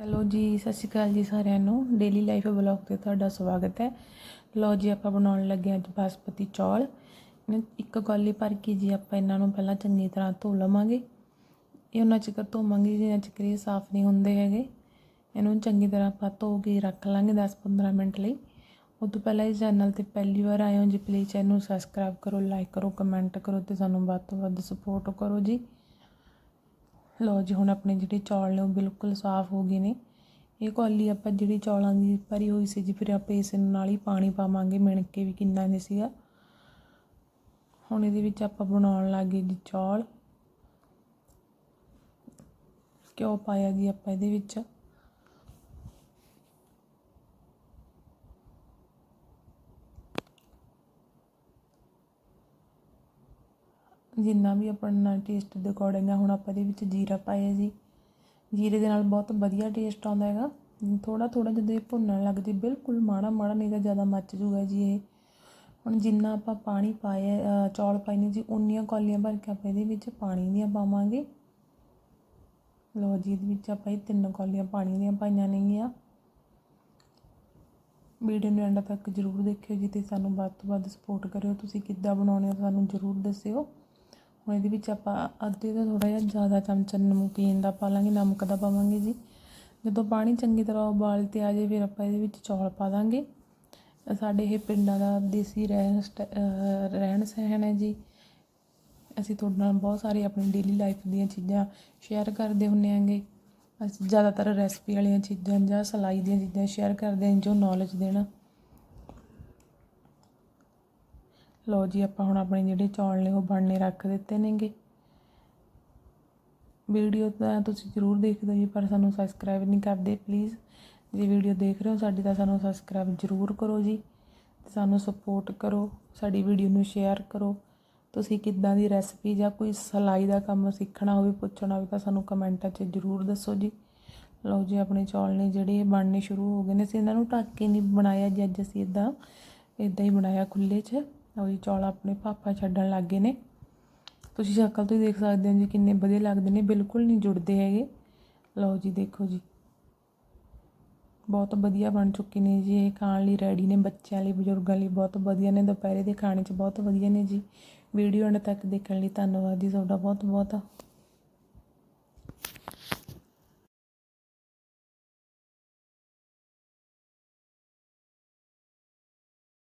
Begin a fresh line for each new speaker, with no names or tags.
Hello ਜੀ, ਸਤਿ ਸ਼੍ਰੀ ਅਕਾਲ ਜੀ ਸਾਰਿਆਂ ਨੂੰ। ਡੇਲੀ ਲਾਈਫ ਵਲੌਗ ਤੇ ਤੁਹਾਡਾ ਸਵਾਗਤ ਹੈ। ਲੋ ਜੀ, ਆਪਾਂ ਬਣਾਉਣ ਲੱਗੇ ਹਾਂ ਅੱਜ ਬਾਸਪਤੀ ਚੌਲ। ਇਹਨੂੰ ਇੱਕ ਕੌਲੀ ਭਰ ਕੇ ਜੀ ਆਪਾਂ ਇਹਨਾਂ ਨੂੰ ਪਹਿਲਾਂ ਚੰਗੀ ਤਰ੍ਹਾਂ ਧੋ ਲਵਾਂਗੇ। ਇਹ ਉਹਨਾਂ ਚਿਕਰ ਧੋਵਾਂਗੇ ਜਿੰਨਾ ਚਿਕਰ ਇਹ ਸਾਫ਼ ਨਹੀਂ ਹੁੰਦੇ ਹੈਗੇ। ਇਹਨੂੰ ਚੰਗੀ ਤਰ੍ਹਾਂ ਆਪਾਂ ਧੋ ਕੇ ਰੱਖ ਲਾਂਗੇ 10-15 ਮਿੰਟ ਲਈ। ਉਹ ਤੋਂ ਪਹਿਲਾਂ ਇਸ ਚੈਨਲ ਤੇ ਪਹਿਲੀ ਵਾਰ ਆਏ ਹੋ ਜੀ ਪਲੀਜ਼ ਚੈਨਲ ਨੂੰ ਸਬਸਕ੍ਰਾਈਬ ਕਰੋ ਲਾਈਕ ਕਰੋ ਕਮੈਂਟ ਕਰੋ ਤੇ ਸਾਨੂੰ ਵੱਧ ਤੋਂ ਵੱਧ ਸਪੋਰਟ ਕਰੋ ਜੀ। ਲਓ ਜੀ, ਹੁਣ ਆਪਣੇ ਜਿਹੜੇ ਚੌਲ ਨੇ ਉਹ ਬਿਲਕੁਲ ਸਾਫ਼ ਹੋ ਗਏ ਨੇ। ਇਹ ਕੌਲੀ ਆਪਾਂ ਜਿਹੜੀ ਚੌਲਾਂ ਦੀ ਭਰੀ ਹੋਈ ਸੀ ਜੀ, ਫਿਰ ਆਪਾਂ ਇਸ ਨਾਲ ਹੀ ਪਾਣੀ ਪਾਵਾਂਗੇ ਮਿਣ ਕੇ ਵੀ ਕਿੰਨਾ ਨਹੀਂ ਸੀਗਾ। ਹੁਣ ਇਹਦੇ ਵਿੱਚ ਆਪਾਂ ਬਣਾਉਣ ਲੱਗੇ ਜੀ ਚੌਲ। ਘਿਓ ਪਾਇਆ ਜੀ ਆਪਾਂ ਇਹਦੇ ਵਿੱਚ। ਜਿੰਨਾ ਵੀ ਆਪਣਾ ਟੇਸਟ ਦੇ ਅਕੋਰਡਿੰਗ ਆ, ਹੁਣ ਆਪਾਂ ਇਹਦੇ ਵਿੱਚ ਜੀਰਾ ਪਾਇਆ ਜੀ। ਜੀਰੇ ਦੇ ਨਾਲ ਬਹੁਤ ਵਧੀਆ ਟੇਸਟ ਆਉਂਦਾ ਹੈਗਾ। ਥੋੜਾ ਥੋੜਾ ਜਦੋਂ ਇਹ ਭੁੰਨਣ ਲੱਗ ਜੇ, ਬਿਲਕੁਲ ਮਾੜਾ ਮਾੜਾ ਨਹੀਂ ਤਾਂ ਜ਼ਿਆਦਾ ਮੱਚ ਜੂਗਾ ਜੀ ਇਹ। ਹੁਣ ਜਿੰਨਾ ਆਪਾਂ ਪਾਣੀ ਪਾਇਆ ਚੌਲ ਪਾਈ ਨੇ ਜੀ, ਉਨੀਆਂ ਕੌਲੀਆਂ ਭਰ ਕੇ ਆਪਾਂ ਇਹਦੇ ਵਿੱਚ ਪਾਣੀ ਦੀਆਂ ਪਾਵਾਂਗੇ। ਲੋ ਜੀ, ਇਹਦੇ ਵਿੱਚ ਆਪਾਂ ਇਹ ਤਿੰਨ ਕੌਲੀਆਂ ਪਾਣੀ ਦੀਆਂ ਪਾਈਆਂ ਨੇਗੀਆਂ। ਵੀਡੀਓ ਨੂੰ ਐਂਡ ਤੱਕ ਜ਼ਰੂਰ ਦੇਖਿਓ ਜੀ ਤੇ ਸਾਨੂੰ ਵੱਧ ਤੋਂ ਵੱਧ ਸਪੋਰਟ ਕਰਿਓ। ਤੁਸੀਂ ਕਿੱਦਾਂ ਬਣਾਉਣੇ ਹੋ ਸਾਨੂੰ ਜ਼ਰੂਰ ਦੱਸਿਓ। ਹੁਣ ਇਹਦੇ ਵਿੱਚ ਆਪਾਂ ਅੱਧੇ ਤੋਂ ਥੋੜ੍ਹਾ ਜਿਹਾ ਜ਼ਿਆਦਾ ਚਮਚਾ ਨਮਕੀਨ ਦਾ ਪਾ ਲਾਂਗੇ, ਨਮਕ ਦਾ ਪਾਵਾਂਗੇ ਜੀ। ਜਦੋਂ ਪਾਣੀ ਚੰਗੀ ਤਰ੍ਹਾਂ ਉਬਾਲ ਤੇ ਆ ਜਾਵੇ ਫਿਰ ਆਪਾਂ ਇਹਦੇ ਵਿੱਚ ਚੌਲ ਪਾ ਦਾਂਗੇ। ਸਾਡੇ ਇਹ ਪਿੰਡਾਂ ਦਾ ਦੇਸੀ ਰਹਿਣ ਰਹਿਣ ਸਹਿਣ ਹੈ ਜੀ। ਅਸੀਂ ਤੁਹਾਡੇ ਨਾਲ ਬਹੁਤ ਸਾਰੇ ਆਪਣੀ ਡੇਲੀ ਲਾਈਫ ਦੀਆਂ ਚੀਜ਼ਾਂ ਸ਼ੇਅਰ ਕਰਦੇ ਹੁੰਨੇ ਆਂਗੇ। ਅਸੀਂ ਜ਼ਿਆਦਾਤਰ ਰੈਸਪੀ ਵਾਲੀਆਂ ਚੀਜ਼ਾਂ ਜਾਂ ਸਲਾਈ ਦੀਆਂ ਚੀਜ਼ਾਂ ਸ਼ੇਅਰ ਕਰਦੇ ਹਾਂ ਜੋ ਨੌਲੇਜ ਦੇਣਾ। ਲਓ ਜੀ, ਆਪਾਂ ਹੁਣ ਆਪਣੇ ਜਿਹੜੇ ਚੌਲ ਨੇ ਉਹ ਬਣਨੇ ਰੱਖ ਦਿੱਤੇ ਨੇਗੇ। ਵੀਡੀਓ ਤਾਂ ਤੁਸੀਂ ਜ਼ਰੂਰ ਦੇਖਦੇ ਹੋ ਜੀ ਪਰ ਸਾਨੂੰ ਸਬਸਕ੍ਰਾਈਬ ਨਹੀਂ ਕਰਦੇ ਪਲੀਜ਼ ਜੇ ਵੀਡੀਓ ਦੇਖ ਰਹੇ ਹੋ ਸਾਡੀ, ਤਾਂ ਸਾਨੂੰ ਸਬਸਕ੍ਰਾਈਬ ਜ਼ਰੂਰ ਕਰੋ ਜੀ। ਤੇ ਸਾਨੂੰ ਸਪੋਰਟ ਕਰੋ, ਸਾਡੀ ਵੀਡੀਓ ਨੂੰ ਸ਼ੇਅਰ ਕਰੋ। ਤੁਸੀਂ ਕਿੱਦਾਂ ਦੀ ਰੈਸਪੀ ਜਾਂ ਕੋਈ ਸਲਾਈ ਦਾ ਕੰਮ ਸਿੱਖਣਾ ਹੋਵੇ, ਪੁੱਛਣਾ ਹੋਵੇ, ਤਾਂ ਸਾਨੂੰ ਕਮੈਂਟਾਂ 'ਚ ਜ਼ਰੂਰ ਦੱਸੋ ਜੀ। ਲਓ ਜੀ, ਆਪਣੇ ਚੌਲ ਨੇ ਜਿਹੜੇ ਬਣਨੇ ਸ਼ੁਰੂ ਹੋ ਗਏ ਨੇ, ਅਸੀਂ ਇਹਨਾਂ ਨੂੰ ਢੱਕ ਕੇ ਨਹੀਂ ਬਣਾਇਆ ਜੀ, ਅੱਜ ਅਸੀਂ ਇਦਾਂ ਇਦਾਂ ਹੀ ਬਣਾਇਆ ਖੁੱਲੇ 'ਚ। ਲਓ ਜੀ, ਚੌਲ ਆਪਣੇ ਭਾਪਾ ਛੱਡਣ ਲੱਗ ਗਏ ਨੇ। ਤੁਸੀਂ ਸ਼ਕਲ ਤੋਂ ਹੀ ਦੇਖ ਸਕਦੇ ਹੋ ਜੀ, ਕਿੰਨੇ ਵਧੀਆ ਲੱਗਦੇ ਨੇ, ਬਿਲਕੁਲ ਨਹੀਂ ਜੁੜਦੇ ਹੈਗੇ। ਲਓ ਜੀ, ਦੇਖੋ ਜੀ। ਬਹੁਤ ਵਧੀਆ ਬਣ ਚੁੱਕੇ ਨੇ ਜੀ, ਇਹ ਖਾਣ ਲਈ ਰੈਡੀ ਨੇ ਬੱਚਿਆਂ ਲਈ, ਬਜ਼ੁਰਗਾਂ ਲਈ। ਬਹੁਤ ਵਧੀਆ ਨੇ, ਦੁਪਹਿਰੇ ਦੇ ਖਾਣੇ 'ਚ ਬਹੁਤ ਵਧੀਆ ਨੇ ਜੀ। ਵੀਡੀਓ ਅੰਤ ਤੱਕ ਦੇਖਣ ਲਈ ਧੰਨਵਾਦ ਜੀ, ਤੁਹਾਡਾ ਬਹੁਤ ਬਹੁਤ